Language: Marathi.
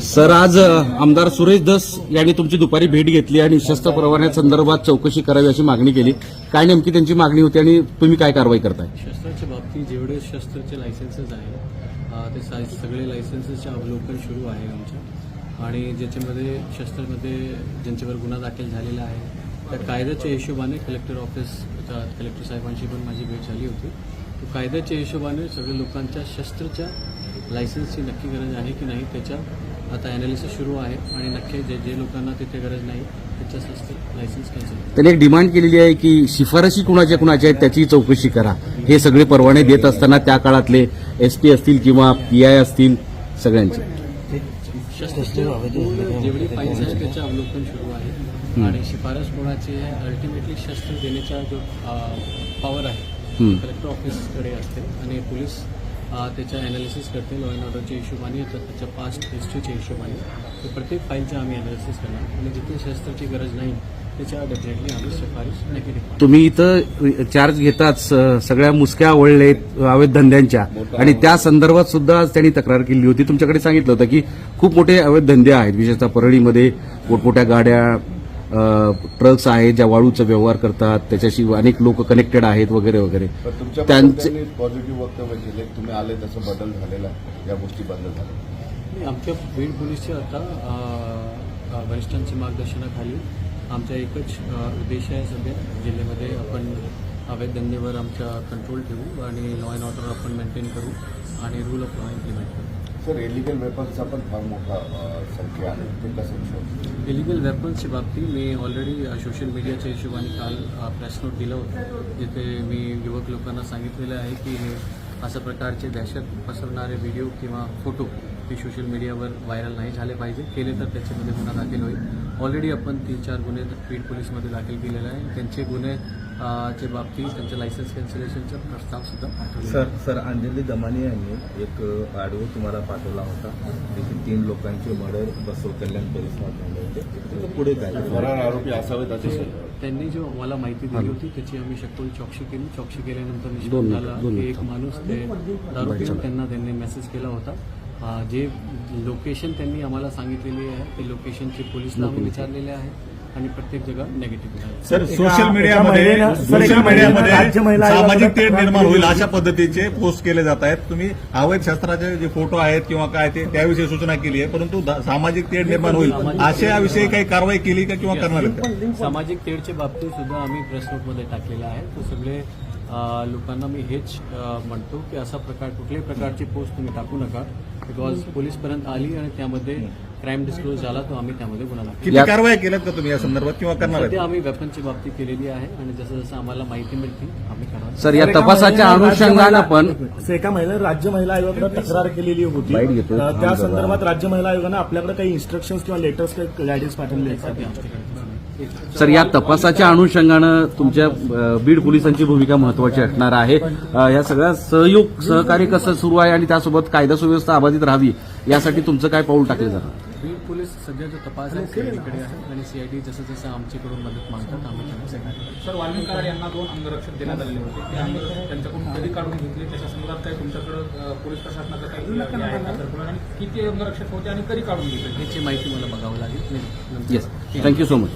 सर आज आमदार सुरेश दस यांनी तुमची दुपारी भेट घेतली आणि शस्त्र परवान्यासंदर्भात चौकशी करावी अशी मागणी केली. काय नेमकी त्यांची मागणी होती आणि तुम्ही काय कारवाई करताय? शस्त्राच्या बाबतीत जेवढे शस्त्राचे लायसन्सेस आहेत ते सगळे लायसन्सेसचे अवलोकन सुरू आहे आमच्या. आणि ज्याच्यामध्ये शस्त्रामध्ये ज्यांच्यावर गुन्हा दाखल झालेला आहे त्या कायद्याच्या हिशोबाने कलेक्टर ऑफिस कलेक्टर साहेबांशी पण माझी भेट झाली होती. तो कायद्याच्या हिशोबाने सगळ्या लोकांच्या शस्त्राच्या लायसन्सची नक्की गरज आहे की नाही त्याच्या आता ॲनालिसिस सुरू आहे आणि नक्की जे जे लोकांना तिथे गरज नाही त्याच्या शस्त्र लायसन्स कॅन्सल त्यांनी एक डिमांड केलेली आहे की शिफारशी कुणाच्या कुणाच्या आहेत त्याची चौकशी करा. हे सगळे परवाने देत असताना त्या काळातले एस पी असतील किंवा पी आय असतील सगळ्यांचे. जेवढी फाईल्स आहेत त्याचं अवलोकन सुरू आहे आणि शिफारस कोणाची आहे अल्टिमेटली शस्त्र देण्याचा जो पॉवर आहे. कलेक्टर ऑफिसकडे असते आणि पोलीस अ, त्याच्या अनालिसिस करते. लॉ अँड ऑर्डरच्या हिशोबाने तर त्याच्या पास्ट हिस्ट्रीच्या हिशोबाने. तर प्रत्येक फाईलचं आम्ही अनालिसिस करणार. आणि जिथे शस्त्राची गरज नाही त्याच्या डेफिनेटली आम्ही शिफारस तुम्ही इथं चार्ज घेताच सगळ्या मुसक्या वळलेत अवैध धंद्यांच्या. आणि त्या संदर्भात सुद्धा आज त्यांनी तक्रार केली होती. तुमच्याकडे सांगितलं होतं की खूप मोठे अवैध धंदे आहेत. विशेषतः परळीमध्ये मोठमोठ्या गाड्या ट्रक्स आहेत ज्या वाळूचा व्यवहार करतात त्याच्याशी अनेक लोक कनेक्टेड आहेत वगैरे वगैरे त्यांचे पॉझिटिव्ह वक्तव्य केले तुम्ही आले तसं बदल झालेला. या गोष्टी बंद झाल्या नाही, आमच्या बीड पोलीसचे आता वरिष्ठांच्या मार्गदर्शनाखाली आमचा एकच उद्देश आहे सध्या जिल्ह्यामध्ये आपण अवैध धंदेवर आमचा कंट्रोल ठेवू आणि लॉ अँड ऑर्डर आपण मेंटेन करू आणि रूल ऑफ लॉ इम्प्लिमेंट करू सर इलिगल वेपन्सचा पण फार मोठा संख्या आहे. ते कसं शोध इलिगल वेपन्सच्या बाबतीत मी ऑलरेडी सोशल मीडियाच्या हिशोबाने काल प्रेस नोट दिलं होतं. जिथे मी युवक लोकांना सांगितलेलं आहे की हे अशा प्रकारचे दहशत पसरणारे व्हिडिओ किंवा फोटो हे सोशल मीडियावर व्हायरल नाही झाले पाहिजे. केले तर त्याच्यामध्ये गुन्हा दाखल होईल. ऑलरेडी आपण तीन चार गुन्हे बीड पोलीसमध्ये दाखल केलेले आहे. त्यांचे गुन्हे च्या बाबतीत त्यांच्या लायसन्स कॅन्सलेशनचा प्रस्ताव सुद्धा पाठवलेला सर सर अंजली दमानी यांनी एक ऑडिओ तुम्हाला पाठवला होता. देखील तीन लोकांचे मर्डर बसव कल्याण परिसरात झाले होते. त्याचं पुढे काय? फरार आरोपी असावेत असे ते- त्यांनी जो मला माहिती दिली होती त्याची आम्ही सखोल चौकशी केली. चौकशी केल्यानंतर निष्पन्न झाला. एक माणूस ते दारू त्यांना त्यांनी मेसेज केला होता. जे लोकेशन त्यांनी आम्हाला सांगितलेली आहे ते लोकेशनचे पोलिसला आम्ही विचारलेले आहे आणि प्रत्येक जगा निगेटिव्ह आहे. सर सोशल मीडियामध्ये सोशल मीडियामध्ये सामाजिक तेढ निर्माण होईल. अशा पद्धतीचे पोस्ट केले जात आहेत. तुम्ही अवैध शस्त्राचे जे फोटो आहेत किंवा काय ते त्याविषयी सूचना केली आहे परंतु सामाजिक तेढ निर्माण होईल. अशाविषयी काही कारवाई केली का किंवा करणार सामाजिक तेढच्या बाबतीत सुद्धा आम्ही प्रेस नोटमध्ये टाकलेला आहे. तो सगळे लोकांना मी हेच म्हणतो की असा प्रकार कुठल्याही प्रकारची पोस्ट तुम्ही टाकू नका. बिकॉज पोलीसपर्यंत आली आणि त्यामध्ये क्राईम डिस्क्लोज झाला तो आम्ही त्यामध्ये गुन्हा दाखल किती या- कारवाई केल्यात का तुम्ही या संदर्भात किंवा करणार सध्या आम्ही वेपनची बाबतीत केलेली आहे आणि जसं जसं आम्हाला माहिती मिळते आम्ही करणार सर या तपासाच्या अनुषंगानं महिला- पण एका महिलेनं राज्य महिला आयोगाकडे तक्रार केलेली होती बाईट. अ, त्या. संदर्भात राज्य महिला आयोगानं आपल्याकडे काही इन्स्ट्रक्शन्स किंवा लेटर्स काही गायडन्स पाठवले आहेत का? सर या तपासाच्या अनुषंगानं तुमच्या बीड पोलिसांची भूमिका महत्वाची असणार आहे. या सगळ्या सहयोग सहकार्य कसं सुरू आहे आणि त्यासोबत कायदा सुव्यवस्था अबाधित राहावी यासाठी तुमचं काय पाऊल टाकलं जाणार बीड पोलीस सध्या जो तपास आहे सीआयडीकडे आहे आणि सीआयडी जसं जसं आमच्याकडून मदत मागतात आम्ही त्यांना. सर वाल्मिक कराड यांना दोन अंगरक्षक देण्यात आलेले होते. ते अंग त्यांच्याकडून कधी काढून घेतले? त्याच्या संदर्भात काही तुमच्याकडे पोलीस प्रशासनाचं काही किती अंगरक्षक होते आणि कधी काढून घेतले? याची माहिती मला बघावं लागेल. मी Thank you so much.